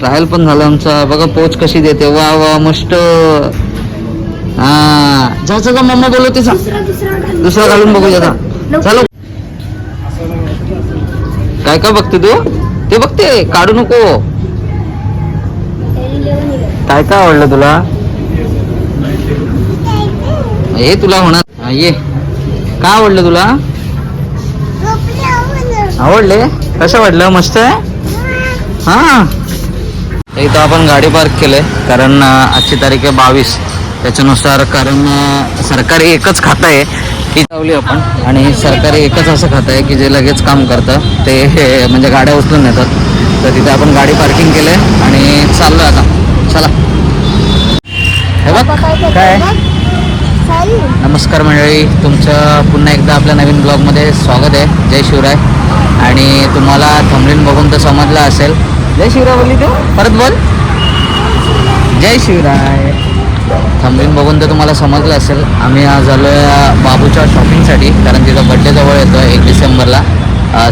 Trial पण झालं आमचा. बघा पोच कशी देते. वा वा मस्त. हा. जा जा जा, मम्मा बोलवते दुसरा घालून. बघूया जा. चलो. काय काय बघते तू? ते बघते. काढू नको. काय काय आवडलं तुला? हे तुला होणार. ये. काय आवडलं तुला? आवडले? कसं वाटलं? मस्त आहे? हा. इथं आपण गाडी पार्क केलंय. कारण आजची तारीख आहे बावीस. त्याच्यानुसार कारण सरकारी एकच खातं आहे ती लावली आपण. आणि सरकारी एकच असं खातं आहे की जे लगेच काम करतं. ते हे, म्हणजे गाड्या उचलून नेतात. तर तिथे आपण गाडी पार्किंग केलंय आणि चाललोय आता. चला. हे बघ. काय नमस्कार मंडळी. तुमचं पुन्हा एकदा आपल्या नवीन ब्लॉगमध्ये स्वागत आहे. जय शिवराय. आणि तुम्हाला थंबलीन बघून तर समजलं असेल. जय शिवराय बोलली तू? परत बोल. जय शिवराय. थंबलीन बघून तर तुम्हाला समजलं असेल आम्ही आज आलो आहे बाबूच्या शॉपिंगसाठी कारण तिचा बड्डे जवळ येतो एक डिसेंबरला.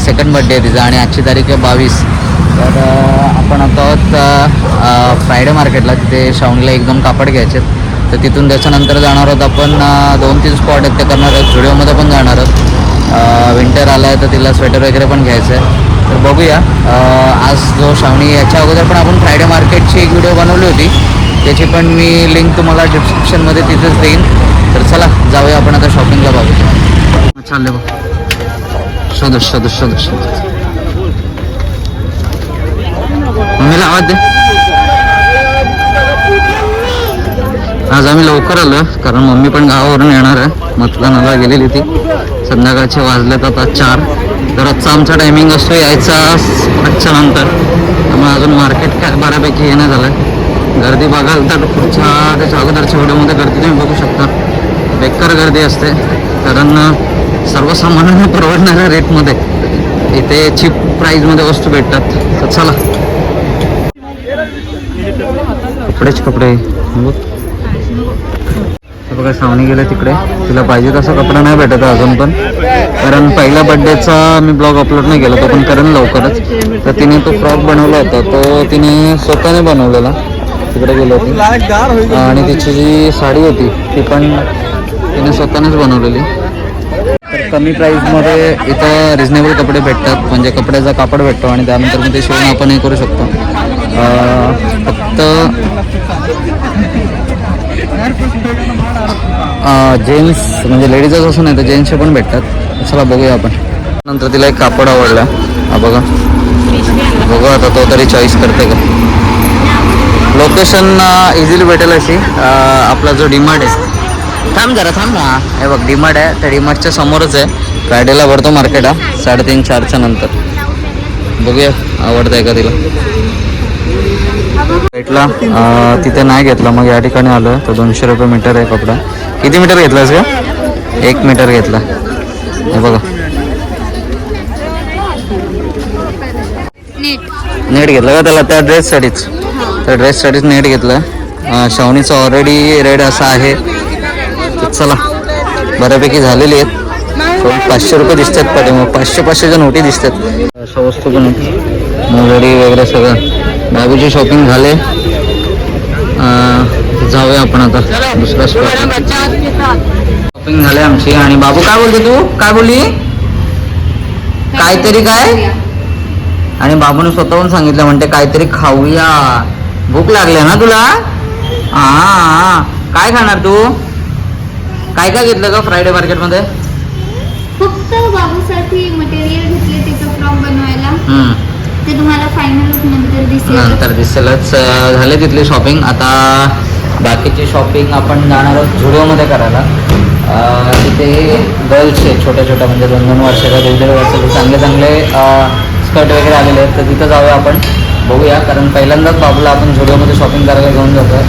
सेकंड बड्डे आहे तिचा आणि आजची तारीख आहे बावीस. तर आपण आता आहोत फ्रायडे मार्केटला तिथे श्रावणीला एकदम कापड घ्यायचे तर तिथून त्याच्यानंतर जाणार आहोत आपण दोन तीन स्पॉट आहेत ते करणार आहोत. स्टुडिओमध्ये पण जाणार आहोत. विंटर आलं आहे तर तिला स्वेटर वगैरे पण घ्यायचं आहे तर बघूया. आज जो श्रावणी याच्या अगोदर पण आपण फ्रायडे मार्केटची एक व्हिडिओ बनवली होती. त्याची पण मी लिंक तुम्हाला डिस्क्रिप्शनमध्ये तिथेच देईन. तर चला जाऊया आपण आता शॉपिंगला बघू चालले बघ. शोध शोध शोध शोध. मम्मीला आवाज दे. आज आम्ही लवकर आलो कारण मम्मी पण गावावरून येणार आहे. मतदानाला गेलेली ती. संध्याकाळचे वाजलेत आता चार. तर आजचा आमचा टायमिंग असतो यायचा आजच्या नंतर. त्यामुळे अजून मार्केट काय बऱ्यापैकी येणं झालं. गर्दी बघाल तर पुढच्या त्याच्या अगोदरच्या व्हिडिओमध्ये गर्दी तुम्ही बघू शकता. बेकार गर्दी असते. कारण सर्वसामान्यांना परवडणाऱ्या रेटमध्ये इथे चीप प्राईजमध्ये वस्तू भेटतात. तर चला. कपडेच कपडे. बघ. बघा श्रावणी गेले तिकडे. तिला पाहिजे तसा कपडा नाही भेटत अजून पण. कारण पहिल्या बड्डेचा मी ब्लॉग अपलोड नाही केला तो पण करेन लवकरच. तर तिने तो फ्रॉक बनवला होता तो तिने स्वतःने बनवलेला. तिकडे गेली होती. आणि तिची जी साडी होती ती पण तिने स्वतःनेच बनवलेली. तर कमी प्राईसमध्ये इथं रिजनेबल कपडे भेटतात. म्हणजे कपड्याचा कापड भेटतो आणि त्यानंतर मग ते शिवून आपण हे करू शकतो. फक्त जेंट्स म्हणजे लेडीजच असं नाही तर जेंट्सचे पण भेटतात. चला बघूया आपण. नंतर तिला एक कापड आवडला. हा बघा. बघू आता तो तरी चॉईस करते का? लोकेशन इझिली भेटेल अशी. आपला जो डिमार्ट आहे. थांब जरा थांब ना. हे बघ डिमार्ट आहे. त्या डिमार्टच्या समोरच आहे. फ्रायडेला भरतो मार्केट हा. साडेतीन चारच्या नंतर. बघूया आवडतंय का तिला? अं, तिथे नाही घेतला. मग या ठिकाणी आलो तर दोनशे रुपये मीटर आहे कपडा. किती मीटर घेतलास का एक मीटर घेतला. हे बघा. नेट. घेतला का त्याला त्या ड्रेससाठीच त्या ड्रेससाठीच नेट घेतलं. शावणीचं ऑलरेडी रेड असा आहे. चला. बऱ्यापैकी झालेली आहेत. पाचशे रुपये दिसतात पाठी मग पाचशे पाचशेच्या नोटी दिसतात. अशा वस्तू पण मोलडी वगैरे सगळं. बाबूची शॉपिंग झाले. जाऊया आपण आता दुसरा शॉपिंग झाले आमची. आणि बाबू काय बोलते तू? काय बोलली? काहीतरी काय? आणि बाबूने स्वतःहून सांगितलं म्हणते काहीतरी खाऊया. भूक लागली ना तुला? हा. काय खाणार तू? काय काय घेतलं का फ्रायडे मार्केटमध्ये फक्त बाबूसाठी मटेरियल घेतले त्याचा फ्रॉक बनवायला. ते तुम्हाला फायनल नंतर दिसेल. नंतर दिसेलच. झाले तिथली शॉपिंग आता बाकीची शॉपिंग आपण जाणार आहोत झुडिओमध्ये करायला. तिथे गर्ल्सचे छोट्या छोट्या म्हणजे दोन दोन वर्षाच्या दीड दीड वर्षाचे चांगले चांगले स्कर्ट वगैरे आलेले आहेत. तर तिथं जाऊया आपण. बघूया. कारण पहिल्यांदाच बाबूला आपण झुडिओमध्ये शॉपिंग करायला घेऊन जातोय.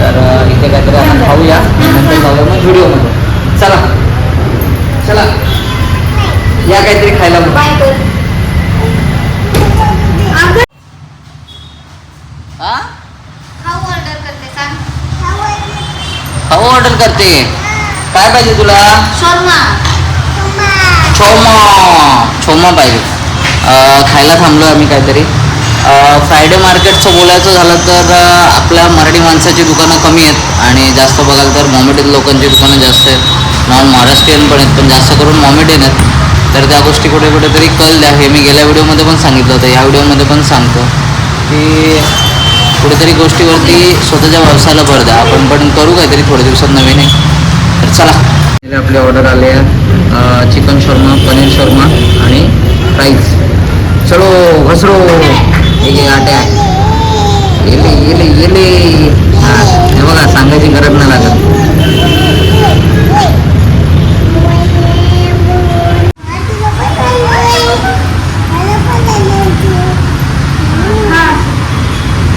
तर अं, इथे काहीतरी आपण खाऊया. नंतर जाऊया मग झुडिओमध्ये चला. चला. या काहीतरी खायला मग. बाय कर अगं, हा खाऊ ऑर्डर करते सांग खाऊ ऑर्डर करते. काय पाहिजे तुला? छोमा. छोमा. पाहिजे. खायला थांबलो आम्ही काहीतरी. फ्रायडे मार्केटचं बोलायचं झालं तर आपल्या मराठी माणसाची दुकानं कमी आहेत आणि जास्त बघाल तर मॉमेडियन लोकांची दुकानं जास्त आहेत. नॉन महाराष्ट्रीयन पण आहेत पण जास्त करून मॉमेडियन आहेत. तर त्या गोष्टी कुठे कुठेतरी कल द्या हे मी गेल्या व्हिडिओमध्ये पण सांगितलं होतं. या व्हिडिओमध्ये पण सांगतो. की कुठेतरी गोष्टीवरती स्वतःच्या व्यवसायाला भर द्या. आपण पण करू काहीतरी थोड्या दिवसात नवीन आहे तर चला. आपली ऑर्डर आले चिकन शोरमा पनीर शोरमा आणि राईस चलो घसरो. हे आट्या येले येले येले. हा हे बघा सांगायची गरज नाही लागत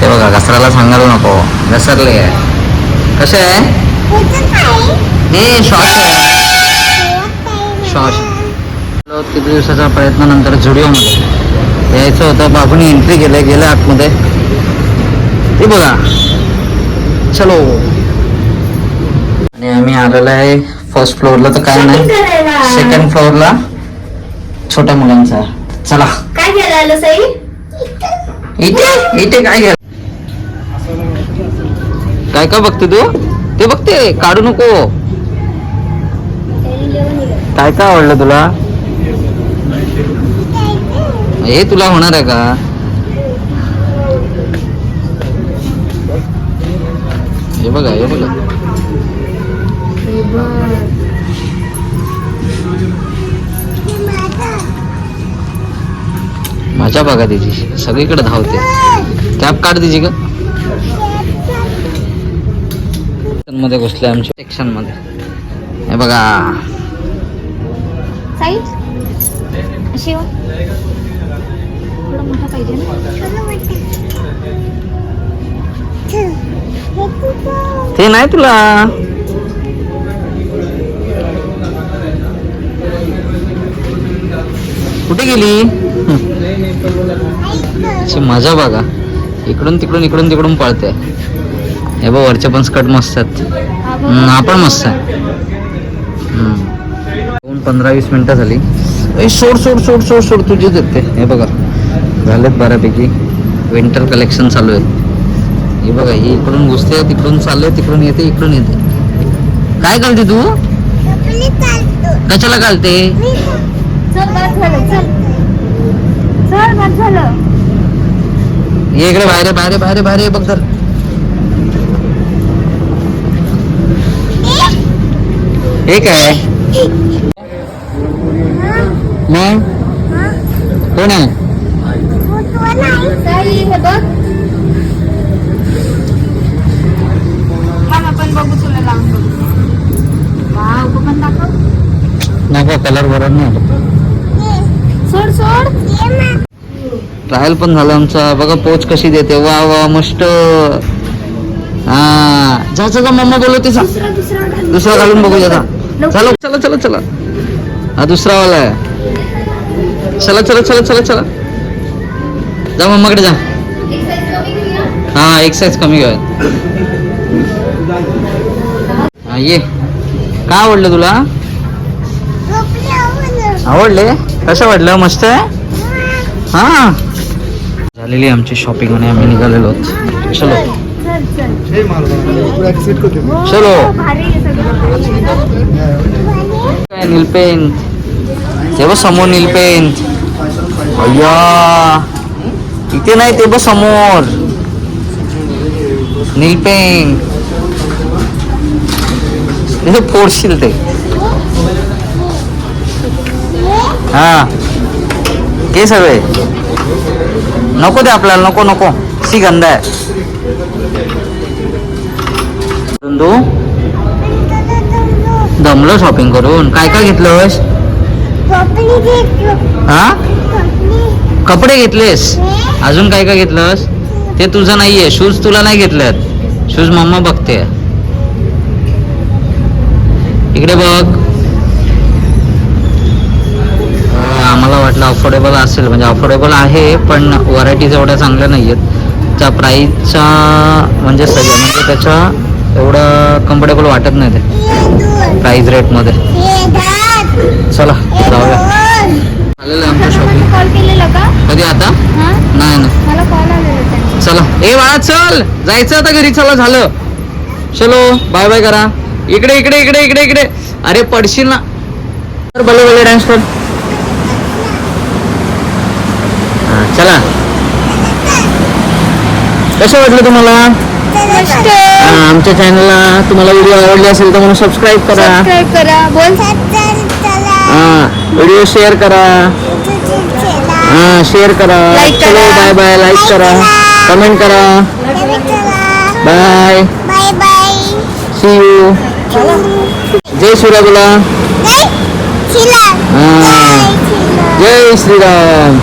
हे बघा घसराला सांगायला नको घसरले आहे. कसे आहे? हे शॉर्ट आहे. शॉर्ट किती दिवसाच्या प्रयत्नानंतर झुडिओमध्ये यायचं होतं बाबूने एंट्री केलं गेलं आतमध्ये. ते बघा. चलो. आणि आम्ही आलेलो आहे फर्स्ट फ्लोअरला तर काय नाही. सेकंड फ्लोअरला छोट्या मुलांचा. चला. काय घ्यायला इथे इथे काय घ्या काय काय बघते तू? ते बघते काढू नको. काय काय आवडलं तुला? हे तुला होणार आहे का? हे बघा हे बघा. माझ्या बघा तिची सगळीकडे धावते. कॅप काढ तिची का मध्ये घुसले आमच्या सेक्शनमध्ये. हे बघा. अशी हो. थोडं मोठा पाहिजे ना. ते नाही तुला. कुठे गेली? ची मजा बघा. इकडून तिकडून इकडून तिकडून पळते. हे बघ वरचे पण स्कर्ट मस्त आहेत. आपण पण मस्त आहे. दोन पंधरा वीस मिनिटं झाली. सोड सोड सोड सोड सोड तुझीच येते हे बघा झालेत बऱ्यापैकी. विंटर कलेक्शन चालू आहे हे बघा ही इकडून घुसते तिकडून चालले तिकडून येते इकडून येते. काय घालते तू? कशाला घालते? ये इकडे बाहेर बाहेर बाहेर बाहेर बघ तर ठीक आहे. मग? कोण आहे? नको कलर बरोबर नाही ट्रायल पण झालं आमचा. बघा पोच कशी देते. वा वा मस्त. हा. जा मम्मा बोलवते दुसरा घालून बघूया चला चला चला चला. हा दुसरा वाला आहे. चला चला चला चला चला. जा मम्माकडे जा कमी घेऊया. हा एक साईज कमी घ्या हा ये. काय आवडलं तुला? आवडले? कसं वाटलं? मस्त आहे? हा. झालेली आमची शॉपिंग आणि आम्ही निघालेलो चलो. चल चल ते बघ समोर नीलपेन अय्या इथे नाही ते बघ समोर नीलपेन फोडशील ते हा के सगळे नको ते आपल्याला नको नको सी गंदा आहे दमलं शॉपिंग करून. काय काय घेतलंस? हा? कपडे. घेतलेस? अजून काय काय घेतलंस? ते तुझं नाहीये. शूज तुला नाही घेतलेत. शूज मम्मा बघते. इकडे बघ. आम्हाला वाटलं अफोर्डेबल असेल. म्हणजे अफोर्डेबल आहे पण व्हरायटीज एवढ्या चांगल्या नाही आहेत त्या प्राईसचा म्हणजे सगळं. म्हणजे त्याच्या एवढं कम्फर्टेबल वाटत नाही ते. प्राईस रेटमध्ये चला जाऊया. आलेलं आमचं शॉपिंग कधी आता? नाही ना मला कॉल आलेला त्यांचा. चला. ए बाळा चल. जायचं आता घरी. चला झालं. चलो बाय बाय करा. इकडे इकडे इकडे इकडे इकडे. अरे पडशील ना. तर भले भले डान्स कर चला. कसं वाटलं तुम्हाला? आमच्या चॅनलला तुम्हाला व्हिडिओ आवडले असेल तर म्हणून सबस्क्राईब करा. सबस्क्राईब करा. बोल. हा व्हिडिओ शेअर करा. हा शेअर करा. चलो करा. बाय बाय लाईक करा. कमेंट करा बाय सी यू जय शिवराय बोला हा. जय श्रीराम.